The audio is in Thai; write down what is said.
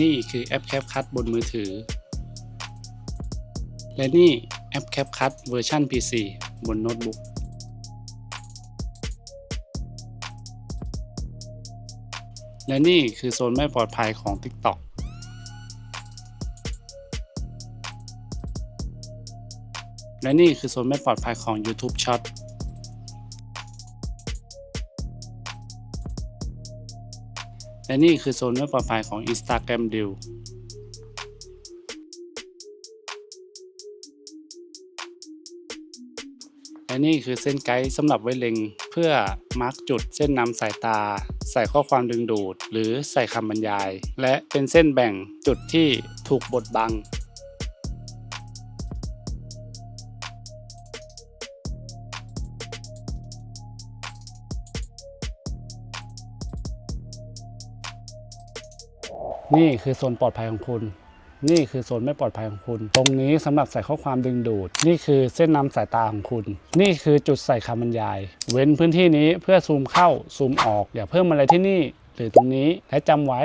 นี่คือแอป CapCut บนมือถือ และนี่แอป CapCut เวอร์ชัน PC บนโน้ตบุ๊ก และนี่คือโซนไม่ปลอดภัยของ TikTok และนี่คือโซนไม่ปลอดภัยของ YouTube Short และนี่คือโซนไม่ปลอดภัยของ Instagram Deal และนี่คือเส้นไกด์สำหรับไว้เล็ง เพื่อมาร์กจุดเส้นนำสายตา ใส่ข้อความดึงดูด หรือใส่คำบรรยาย และเป็นเส้นแบ่งจุดที่ถูกบดบัง นี่คือโซนปลอดภัยของคุณ นี่คือโซนไม่ปลอดภัยของคุณ ตรงนี้สำหรับใส่ข้อความดึงดูด นี่คือเส้นนำสายตาของคุณ นี่คือจุดใส่คำบรรยาย เว้นพื้นที่นี้เพื่อซูมเข้าซูมออก อย่าเพิ่มอะไรที่นี่หรือตรงนี้และจำไว้